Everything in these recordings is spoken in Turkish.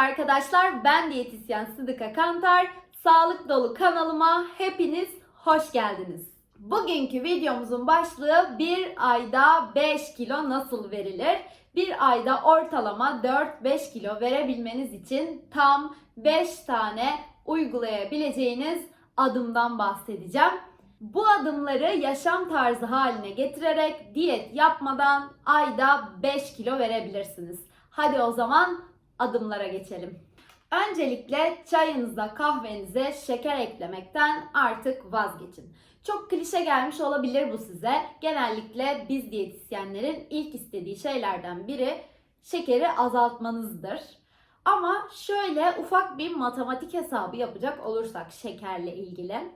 arkadaşlar, ben diyetisyen Sıdıka Kantar. Sağlık dolu kanalıma hepiniz hoş geldiniz. Bugünkü videomuzun başlığı bir ayda 5 kilo nasıl verilir? Bir ayda ortalama 4-5 kilo verebilmeniz için tam 5 tane uygulayabileceğiniz adımdan bahsedeceğim. Bu adımları yaşam tarzı haline getirerek diyet yapmadan ayda 5 kilo verebilirsiniz. Hadi o zaman adımlara geçelim. Öncelikle çayınıza, kahvenize şeker eklemekten artık vazgeçin. Çok klişe gelmiş olabilir bu size. Genellikle biz diyetisyenlerin ilk istediği şeylerden biri şekeri azaltmanızdır. Ama şöyle ufak bir matematik hesabı yapacak olursak şekerle ilgili.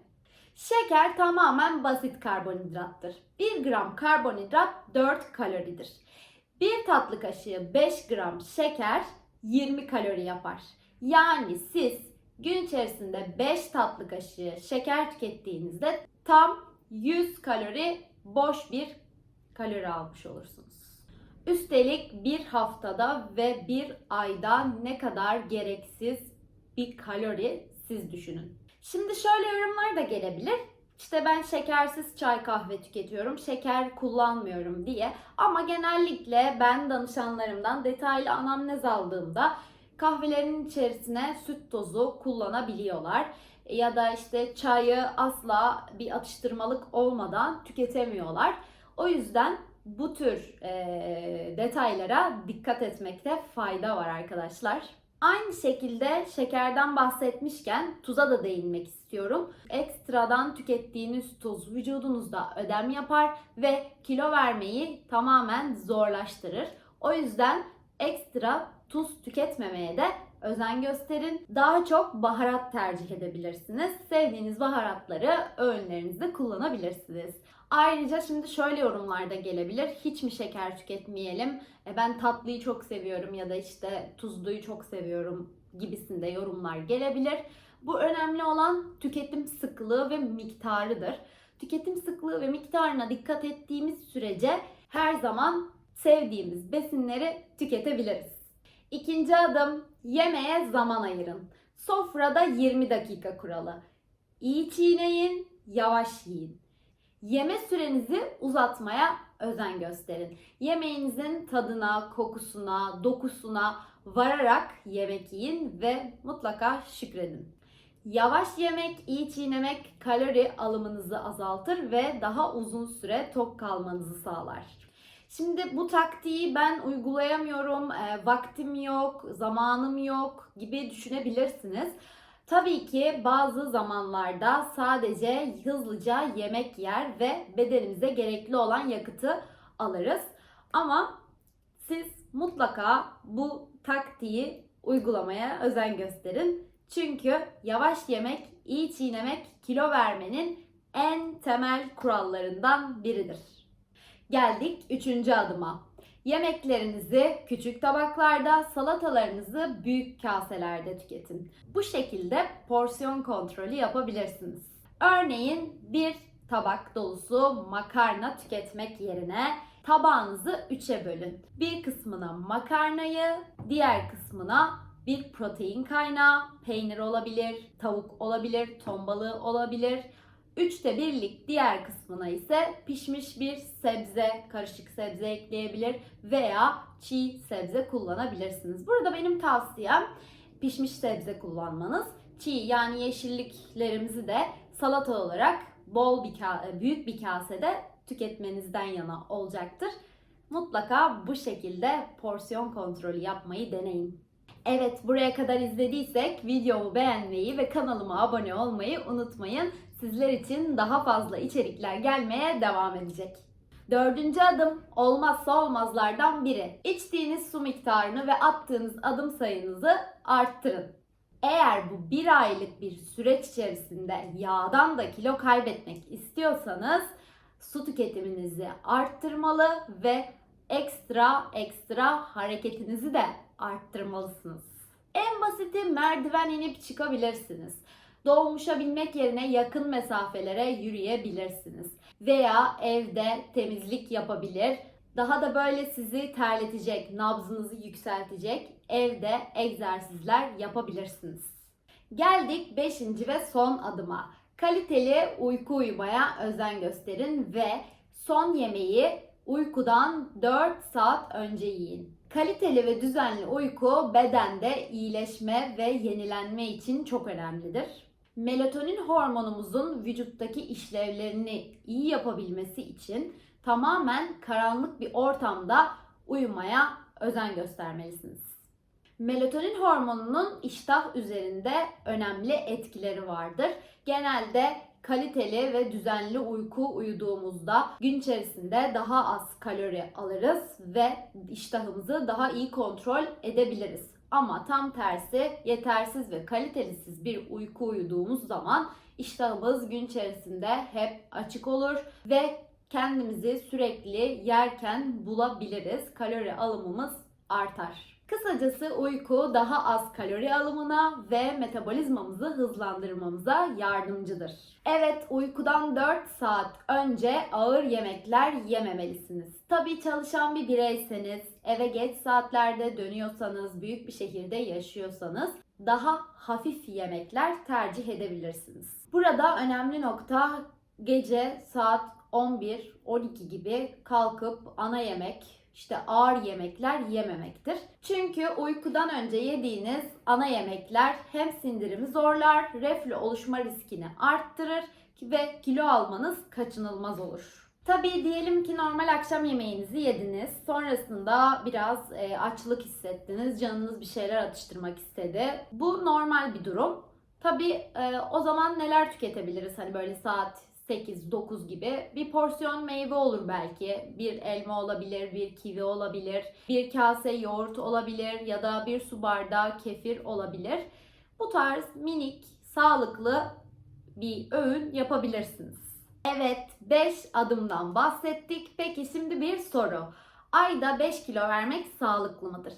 Şeker tamamen basit karbonhidrattır. 1 gram karbonhidrat 4 kaloridir. 1 tatlı kaşığı 5 gram şeker 20 kalori yapar. Yani siz gün içerisinde 5 tatlı kaşığı şeker tükettiğinizde tam 100 kalori boş bir kalori almış olursunuz. Üstelik bir haftada ve bir ayda ne kadar gereksiz bir kalori siz düşünün. Şimdi şöyle yorumlar da gelebilir. İşte ben şekersiz çay kahve tüketiyorum, şeker kullanmıyorum diye. Ama genellikle ben danışanlarımdan detaylı anamnez aldığımda kahvelerin içerisine süt tozu kullanabiliyorlar. Ya da işte çayı asla bir atıştırmalık olmadan tüketemiyorlar. O yüzden bu tür e, detaylara dikkat etmekte fayda var arkadaşlar. Aynı şekilde şekerden bahsetmişken tuza da değinmek istiyorum. Ekstradan tükettiğiniz tuz vücudunuzda ödem yapar ve kilo vermeyi tamamen zorlaştırır. O yüzden ekstra tuz tüketmemeye de özen gösterin. Daha çok baharat tercih edebilirsiniz. Sevdiğiniz baharatları öğünlerinizde kullanabilirsiniz. Ayrıca şimdi şöyle yorumlarda gelebilir. Hiç mi şeker tüketmeyelim? E ben tatlıyı çok seviyorum ya da işte tuzluyu çok seviyorum gibisinde yorumlar gelebilir. Bu önemli olan tüketim sıklığı ve miktarıdır. Tüketim sıklığı ve miktarına dikkat ettiğimiz sürece her zaman sevdiğimiz besinleri tüketebiliriz. İkinci adım yemeğe zaman ayırın. Sofrada 20 dakika kuralı. İyi çiğneyin, yavaş yiyin. Yeme sürenizi uzatmaya özen gösterin. Yemeğinizin tadına, kokusuna, dokusuna vararak yemek yiyin ve mutlaka şükredin. Yavaş yemek, iyi çiğnemek kalori alımınızı azaltır ve daha uzun süre tok kalmanızı sağlar. Şimdi bu taktiği ben uygulayamıyorum, e, vaktim yok, zamanım yok gibi düşünebilirsiniz. Tabii ki bazı zamanlarda sadece hızlıca yemek yer ve bedenimize gerekli olan yakıtı alırız. Ama siz mutlaka bu taktiği uygulamaya özen gösterin. Çünkü yavaş yemek, iyi çiğnemek kilo vermenin en temel kurallarından biridir. Geldik üçüncü adıma. Yemeklerinizi küçük tabaklarda, salatalarınızı büyük kaselerde tüketin. Bu şekilde porsiyon kontrolü yapabilirsiniz. Örneğin bir tabak dolusu makarna tüketmek yerine tabağınızı üçe bölün. Bir kısmına makarnayı, diğer kısmına bir protein kaynağı, peynir olabilir, tavuk olabilir, ton balığı olabilir. Üçte birlik diğer kısmına ise pişmiş bir sebze, karışık sebze ekleyebilir veya çiğ sebze kullanabilirsiniz. Burada benim tavsiyem pişmiş sebze kullanmanız. Çiğ yani yeşilliklerimizi de salata olarak bol bir büyük bir kasede tüketmenizden yana olacaktır. Mutlaka bu şekilde porsiyon kontrolü yapmayı deneyin. Evet buraya kadar izlediysek videomu beğenmeyi ve kanalıma abone olmayı unutmayın. Sizler için daha fazla içerikler gelmeye devam edecek. Dördüncü adım olmazsa olmazlardan biri. İçtiğiniz su miktarını ve attığınız adım sayınızı arttırın. Eğer bu bir aylık bir süreç içerisinde yağdan da kilo kaybetmek istiyorsanız su tüketiminizi arttırmalı ve ekstra ekstra hareketinizi de arttırmalısınız. En basiti merdiven inip çıkabilirsiniz. Dolmuşa binmek yerine yakın mesafelere yürüyebilirsiniz. Veya evde temizlik yapabilir, Daha da böyle sizi terletecek, nabzınızı yükseltecek evde egzersizler yapabilirsiniz. Geldik 5. ve son adıma. Kaliteli uyku uyumaya özen gösterin ve son yemeği uykudan 4 saat önce yiyin. Kaliteli ve düzenli uyku bedende iyileşme ve yenilenme için çok önemlidir. Melatonin hormonumuzun vücuttaki işlevlerini iyi yapabilmesi için tamamen karanlık bir ortamda uyumaya özen göstermelisiniz. Melatonin hormonunun iştah üzerinde önemli etkileri vardır. Genelde kaliteli ve düzenli uyku uyuduğumuzda gün içerisinde daha az kalori alırız ve iştahımızı daha iyi kontrol edebiliriz. Ama tam tersi yetersiz ve kalitesiz bir uyku uyuduğumuz zaman iştahımız gün içerisinde hep açık olur ve kendimizi sürekli yerken bulabiliriz. Kalori alımımız artar. Kısacası uyku daha az kalori alımına ve metabolizmamızı hızlandırmamıza yardımcıdır. Evet uykudan 4 saat önce ağır yemekler yememelisiniz. Tabii çalışan bir bireyseniz, eve geç saatlerde dönüyorsanız, büyük bir şehirde yaşıyorsanız daha hafif yemekler tercih edebilirsiniz. Burada önemli nokta gece saat 11-12 gibi kalkıp ana yemek, işte ağır yemekler yememektir. Çünkü uykudan önce yediğiniz ana yemekler hem sindirimi zorlar, reflü oluşma riskini arttırır ve kilo almanız kaçınılmaz olur. Tabii diyelim ki normal akşam yemeğinizi yediniz. Sonrasında biraz e, açlık hissettiniz. Canınız bir şeyler atıştırmak istedi. Bu normal bir durum. Tabii e, o zaman neler tüketebiliriz? Hani böyle saat 8-9 gibi bir porsiyon meyve olur belki. Bir elma olabilir, bir kivi olabilir, bir kase yoğurt olabilir ya da bir su bardağı kefir olabilir. Bu tarz minik, sağlıklı bir öğün yapabilirsiniz. Evet, 5 adımdan bahsettik. Peki şimdi bir soru. Ayda 5 kilo vermek sağlıklı mıdır?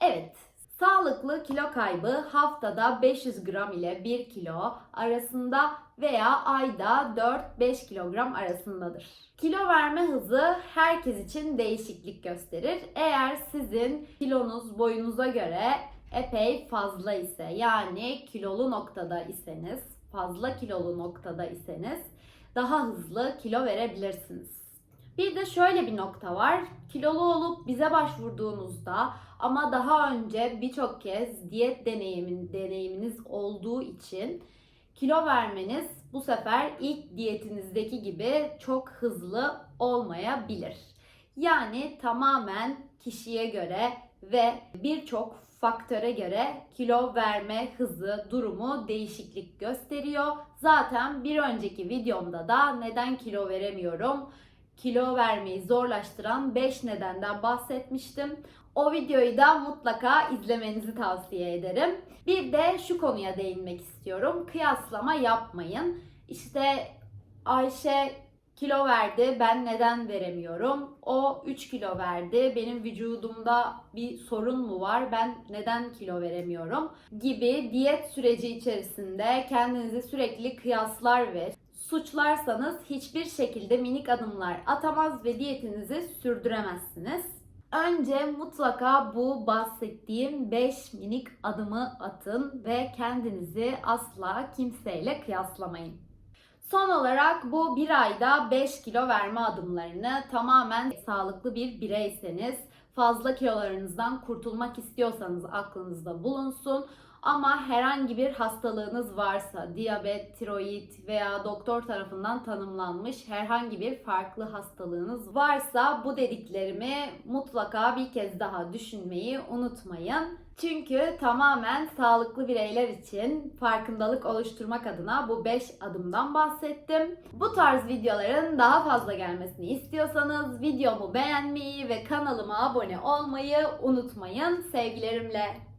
Evet, Sağlıklı kilo kaybı haftada 500 gram ile 1 kilo arasında veya ayda 4-5 kilogram arasındadır. Kilo verme hızı herkes için değişiklik gösterir. Eğer sizin kilonuz boyunuza göre epey fazla ise yani kilolu noktada iseniz, fazla kilolu noktada iseniz daha hızlı kilo verebilirsiniz. Bir de şöyle bir nokta var. Kilolu olup bize başvurduğunuzda ama daha önce birçok kez diyet deneyimin, deneyiminiz olduğu için kilo vermeniz bu sefer ilk diyetinizdeki gibi çok hızlı olmayabilir. Yani tamamen kişiye göre ve birçok faktöre göre kilo verme hızı, durumu değişiklik gösteriyor. Zaten bir önceki videomda da neden kilo veremiyorum, kilo vermeyi zorlaştıran 5 nedenden bahsetmiştim. O videoyu da mutlaka izlemenizi tavsiye ederim. Bir de şu konuya değinmek istiyorum. Kıyaslama yapmayın. İşte Ayşe kilo verdi. Ben neden veremiyorum? O 3 kilo verdi. Benim vücudumda bir sorun mu var? Ben neden kilo veremiyorum? Gibi diyet süreci içerisinde kendinizi sürekli kıyaslar ve suçlarsanız hiçbir şekilde minik adımlar atamaz ve diyetinizi sürdüremezsiniz. Önce mutlaka bu bahsettiğim 5 minik adımı atın ve kendinizi asla kimseyle kıyaslamayın. Son olarak bu bir ayda 5 kilo verme adımlarını tamamen sağlıklı bir bireyseniz, fazla kilolarınızdan kurtulmak istiyorsanız aklınızda bulunsun. Ama herhangi bir hastalığınız varsa, diyabet, tiroid veya doktor tarafından tanımlanmış herhangi bir farklı hastalığınız varsa bu dediklerimi mutlaka bir kez daha düşünmeyi unutmayın. Çünkü tamamen sağlıklı bireyler için farkındalık oluşturmak adına bu 5 adımdan bahsettim. Bu tarz videoların daha fazla gelmesini istiyorsanız videomu beğenmeyi ve kanalıma abone olmayı unutmayın. Sevgilerimle.